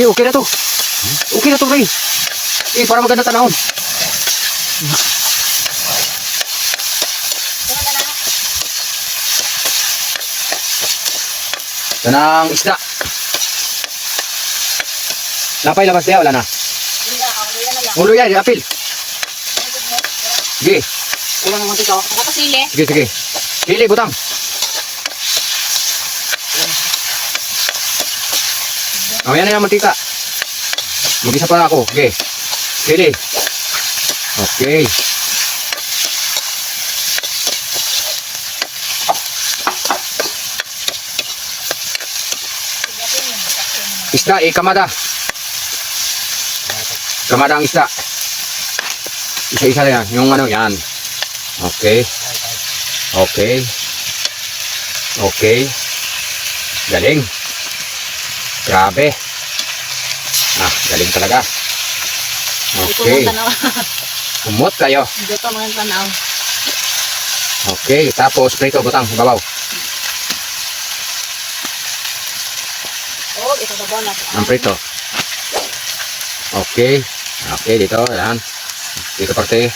Di, okay na to. Okay na to, Ray. Eh, para maganda tanahon. Tanang isda. Napay labas niya, wala na. Ulo yan, apil. Sige, Kulang naman ito. Ako pa sili. sige, sige. Pili, butang. Mamaya na yung mantika. Mag-isa pa ako. Okay. Pili. Okay. Isda, eh, kamada. Kamada ang isda. Isa-isa na yan. Yung ano, yan. Okay. Okay. Okay. Galing. Grabe. Ah, galing talaga. Okay. Umot kayo. Dito mga tanaw. Okay. Tapos, prito, butang, babaw. Oh, ito na ba na. Ang prito. Okay. Okay, dito. Yan. Dito parte.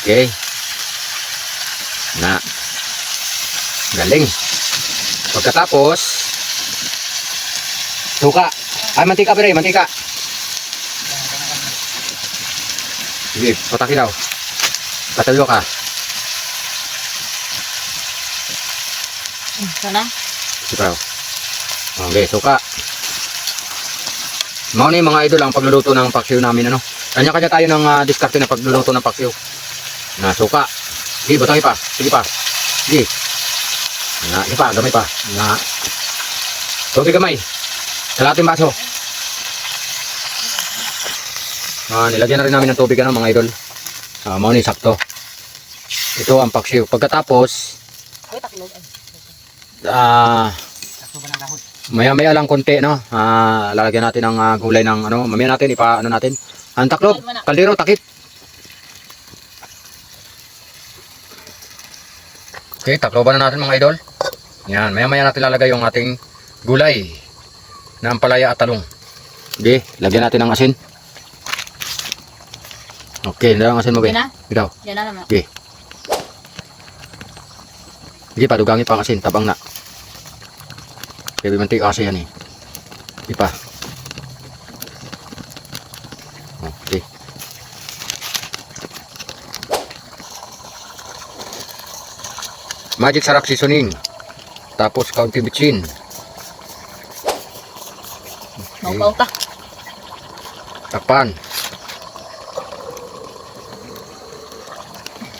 Okay. Na. Galing. Pagkatapos, suka. Ay, mantika pa rin, mantika. Sige, pataki daw. Patayo ka. Sana. Sige. Okay, suka. Mga ni mga idol ang pagluluto ng paksiw namin ano. Kanya-kanya tayo ng uh, diskarte na pagluluto ng paksiw. Na suka. Sige, batang pa. Sige pa. Sige. Na, sige pa, gamay pa. Na. Tubig gamay. Kalating baso. Ah, nilagyan na rin namin ng tubig ano mga idol. Ah, mga ni sakto. Ito ang paksiw. Pagkatapos, taklog. Ah? Maya-maya lang konti, no? Ah, lalagyan natin ng ah, gulay ng ano, mamaya natin ipa ano natin. Ang taklob, kaldero, takip. Okay, takloban na natin mga idol. Yan, maya-maya natin lalagay yung ating gulay na ampalaya at talong. Okay, lagyan natin ng asin. Okay, dalang asin mo, be. Yan na? Ikaw. Yan na naman. Hindi pa, dugangin pa ang asin, tabang na. Kaya mantika kasi yan eh. Di pa. Okay. Magic sarap seasoning. Tapos kaunti bitsin. Okay. Maupaw ta. Takpan.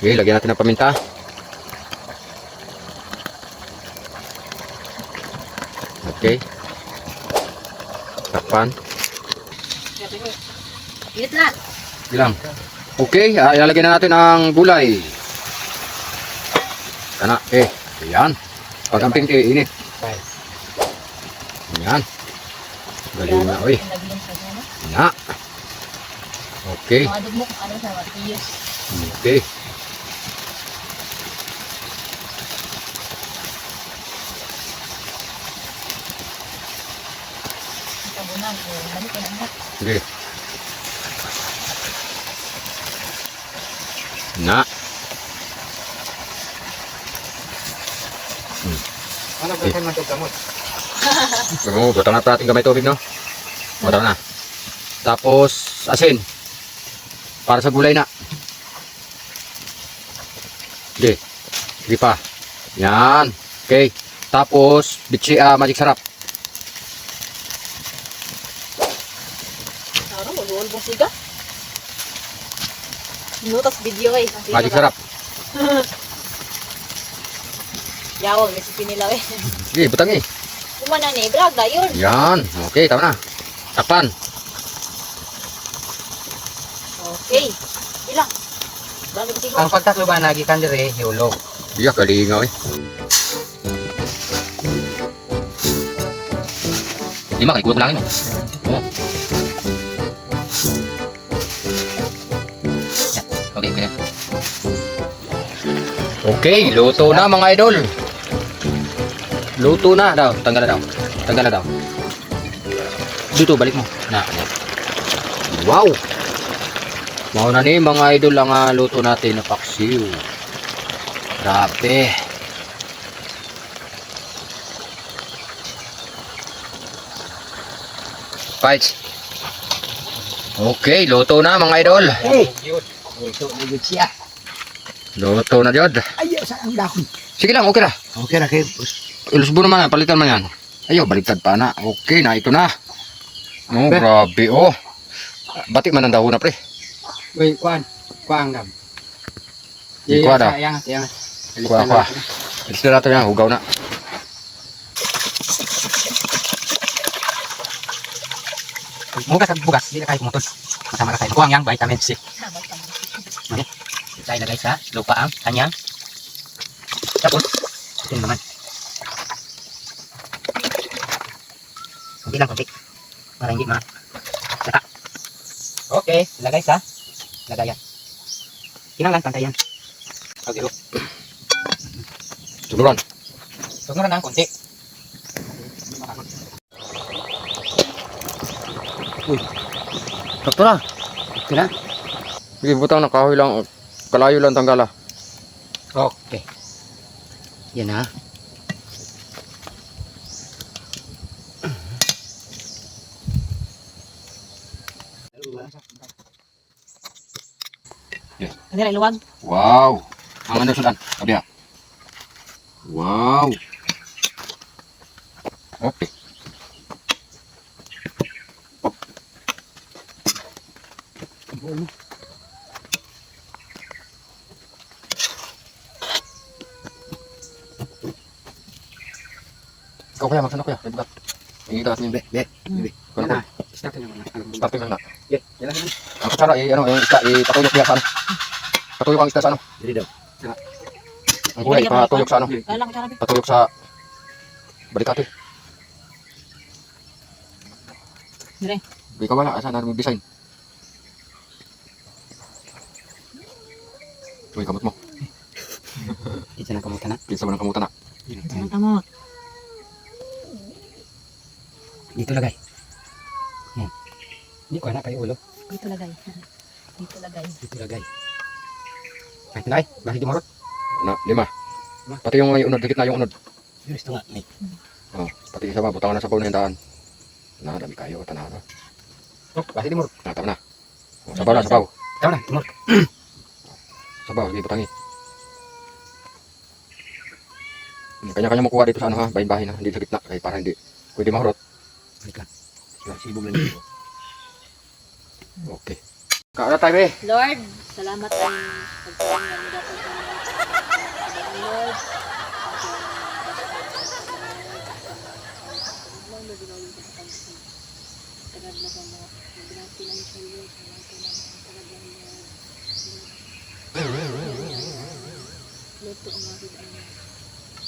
Okay, lagyan natin ng paminta. Okay. Takpan. Init na. Ilang. Okay, ah, ilalagay na natin ang gulay. Kana, eh, ayan. Pag ang pinti, init. Ayan. Galing na, oy. Na. Okay. Ano okay. Sige. Na. Ano ba Eh. kayo matugamot? Oo, na natin gamay tubig, no? Buta na. Tapos, asin. Para sa gulay na. Sige. Sige pa. Yan. Okay. Tapos, bitsi, ah, magic sarap. Siga? Minutos video eh. Magic sarap. Yawag, recipe nila eh. Sige, butang eh. Kumana ni, vlog na yun. Yan. Okay, tama na. Takpan. Okay. Ilang. Ang pagtatlo ba nagikan dire hiulog. Iya, kalingaw eh. Lima, kay kuha lang mo. Oh. Okay, okay. Luto na mga idol. Luto na daw. Tanggal na daw. Tanggal na daw. Dito, balik mo. Na. Wow! Mau na ni mga idol ang ah, luto natin na paksiw. Grabe. Fights. Okay, luto na mga idol. Hey! Ito, ligod siya. Luto na jod. Ayaw sa ang dahon. Sige lang, okay na. Okay na kayo. Ilusbo naman yan, palitan man yan. Ayaw, baliktad pa na. Okay na, ito na. Oh, Be. grabe oh. Batik man ang dahon na pre. Uy, kuan. Kuan gam. Di kuan ah. Yang, yang. Kuha, kuha. Ilis na natin yan, hugaw na. Bugas bugas. Hindi na kayo pumutos. Masama ka kayo. Kuang yang vitamin C. Ito ilagay sa lupa ang kanyang. Tapos, ito naman. Kunti lang, kunti. Para hindi ma... Lata. Okay, lagay sa lagayan. Kinang lang, pantay yan. Okay, oh. Tuluran. Huwag mo na ng konti. Uy. Doktora. Ito na. Sige, butang na kahoy lang. Kalayo lang tanggala. Okay. Yan na. Ano rin, luwag? Wow. Ang ano sudan? Sabi ha. Wow. Okay. Ikaw kaya, magsano kaya? Ay, bukat. Hindi ka natin yung be. Be. Be. Ano Yan ko? na. Start na naman. Start na. Yan. Yan lang. Ang kutsara, eh, ano, yung isda, eh, patuyok niya sa ano. Patuyok ang isda sa ano. Dili daw. Ang gulay, patuyok sa ano. Patuyok sa balikate. Dire. Di ka wala, asa na yung design. Uy, kamot mo. Ito na kamutan na. Pinsa mo ng kamutan na. Ang kamot. Dito lagay. Yan. Hindi ko na kayo ulo. Dito lagay. Dito lagay. Dito lagay. Ay, tinay. Bakit di marot? Na, lima. Pati yung may unod, dikit na yung unod. Gusto nga. May. Oh, pati isa pa, butangan na sa na yung daan. Na, dami kayo, tanaw na. Oh, bakit di marot? Na, tama na. Oh, sabaw na, sabaw. Tama na. Marot. Sabaw, sige, butangi. Kanya-kanya mo kuha dito sa ano ha, bahin-bahin ha, hindi sa gitna, kaya para hindi pwede mahurot. Balik lang. Sibog lang dito. Okay. Kauna tayo eh. Lord, salamat ang pagkain namin dapat sa Lord.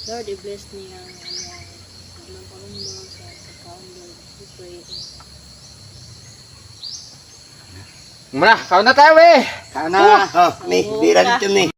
Lord, i-bless niya ang ng Panginoon sa pagkaon, Lord. Pray. Muna, kauna tayo eh. Kana. Oh, may Oo, bira ka. dito ni.